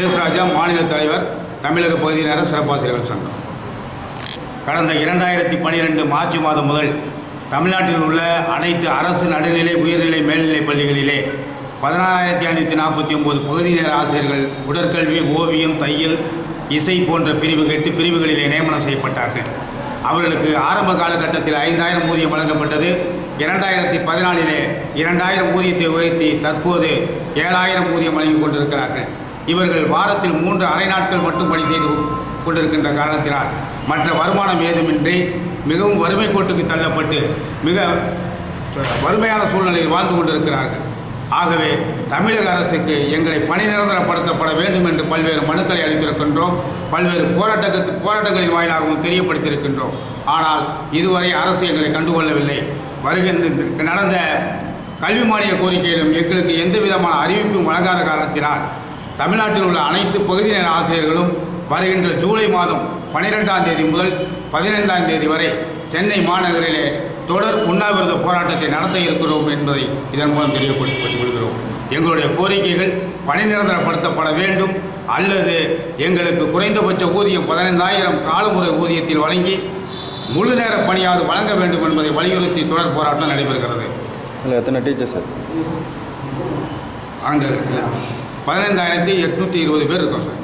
சேஷராஜா மாநில தலைவர் தமிழக பகுதியினர் சிறப்பாசிரியர்கள் சங்கம். கடந்த இரண்டாயிரத்தி பன்னிரெண்டு மார்ச் மாதம் முதல் தமிழ்நாட்டில் உள்ள அனைத்து அரசு நடுநிலை உயர்நிலை மேல்நிலைப் பள்ளிகளிலே பதினாறாயிரத்தி ஐநூற்றி நாற்பத்தி ஒம்பது பகுதி நேர ஆசிரியர்கள் உடற்கல்வி ஓவியம் தையல் இசை போன்ற பிரிவு எட்டு பிரிவுகளிலே நியமனம் செய்யப்பட்டார்கள். அவர்களுக்கு ஆரம்ப காலகட்டத்தில் ஐந்தாயிரம் ஊதியம் வழங்கப்பட்டது. இரண்டாயிரத்தி பதினாலிலே இரண்டாயிரம் ஊதியத்தை உயர்த்தி தற்போது ஏழாயிரம் ஊதியம் வழங்கி கொண்டிருக்கிறார்கள். இவர்கள் வாரத்தில் மூன்று அரை நாட்கள் மட்டும் பணி செய்து கொண்டிருக்கின்ற காரணத்தினால் மற்ற வருமானம் ஏதுமின்றி மிகவும் வறுமை கோட்டுக்கு தள்ளப்பட்டு மிக வறுமையான சூழ்நிலையில் வாழ்ந்து கொண்டிருக்கிறார்கள். ஆகவே தமிழக அரசுக்கு எங்களை பணி நிரந்தரப்படுத்தப்பட வேண்டும் என்று பல்வேறு மனுக்களை அளித்திருக்கின்றோம். பல்வேறு போராட்டத்து போராட்டங்களின் வாயிலாகவும் தெரியப்படுத்தியிருக்கின்றோம். ஆனால் இதுவரை அரசு எங்களை கண்டுகொள்ளவில்லை. வருகின்ற நடந்த கல்வி மானிய கோரிக்கையிலும் எங்களுக்கு எந்த விதமான அறிவிப்பும் வழங்காத காரணத்தினால் தமிழ்நாட்டில் உள்ள அனைத்து பகுதி நேர ஆசிரியர்களும் வருகின்ற ஜூலை மாதம் பனிரெண்டாம் தேதி முதல் பதினைந்தாம் தேதி வரை சென்னை மாநகரிலே தொடர் உண்ணாவிரத போராட்டத்தை நடத்த இருக்கிறோம் என்பதை இதன் மூலம் தெரியப்படுத்திக் கொள்கிறோம் எங்களுடைய கோரிக்கைகள் பணி நிரந்தரப்படுத்தப்பட வேண்டும். அல்லது எங்களுக்கு குறைந்தபட்ச ஊதியம் பதினைந்தாயிரம் காலமுறை ஊதியத்தில் வழங்கி முழு நேர பணியாவது வழங்க வேண்டும் என்பதை வலியுறுத்தி தொடர் போராட்டம் நடைபெறுகிறது. இல்லை எத்தனை டீச்சர்ஸ்? சார் அங்கே பதினைந்தாயிரத்தி எட்நூற்றி இருபது பேர் இருக்கோம் சார்.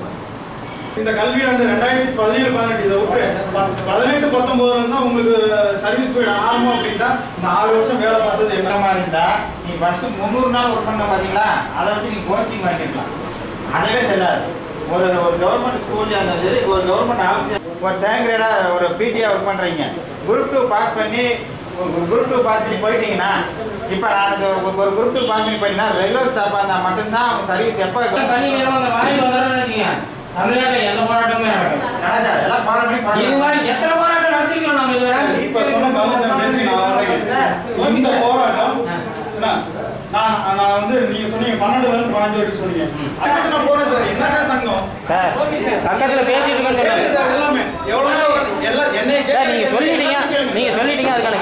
இந்த கல்வியாண்டு ரெண்டாயிரத்தி பதினேழு பதினெட்டு இதை விட்டு ப- பதினெட்டு பத்தொன்பதுல இருந்தா உங்களுக்கு சர்வீஸ் போய் ஆரம்பம் அப்படின்னா இந்த ஆறு வருஷம் வேலை பார்த்தது என்ன மாதிரி இருந்தா நீ ஃபர்ஸ்ட் முந்நூறு நாள் ஒர்க் பண்ண பாத்தீங்களா? அதை வச்சு நீ போஸ்டிங் வாங்கிக்கலாம். அதவே தெரியாது ஒரு ஒரு கவர்மெண்ட் இருந்தாலும் சரி ஒரு கவர்மெண்ட் ஆஃபீஸ் ஒரு சேங்கிரேடா ஒரு பிடிஆ ஒர்க் பண்ணுறீங்க குரூப் டூ பாஸ் பண்ணி ஒரு குரூப் டூ பாஸ் பண்ணி போயிட்டீங்கன்னா இப்போ நான் ஒரு குரூப் டூ பாஸ் பண்ணி போயிட்டீங்கன்னா ரெகுலர் ஸ்டாஃபாக இருந்தால் மட்டும்தான் அவங்க சர்வீஸ் எப்போ தனி நிறுவனம் வாங்கி வந்தாருன்னு நினைக்கிறீங்க தமிழ்நாட்டில் எந்த போராட்டமே நடக்காது. எல்லாம் போராட்டம் பண்ணி எத்தனை போராட்டம் நடத்திக்கிறோம் நாங்கள் இதை இப்போ சொன்ன இந்த போராட்டம் நான் நான் வந்து நீங்க சொன்னீங்க பன்னெண்டுல இருந்து பதினஞ்சு வரைக்கும் சொன்னீங்க. சார். என்ன சங்கம்? சார் சங்கத்துல எல்லாமே. எவ்வளவு நேரம் எல்லாம் என்ன நீங்க சொல்லிட்டீங்க. நீங்க சொல்லிட்டீங்க அதுக்கான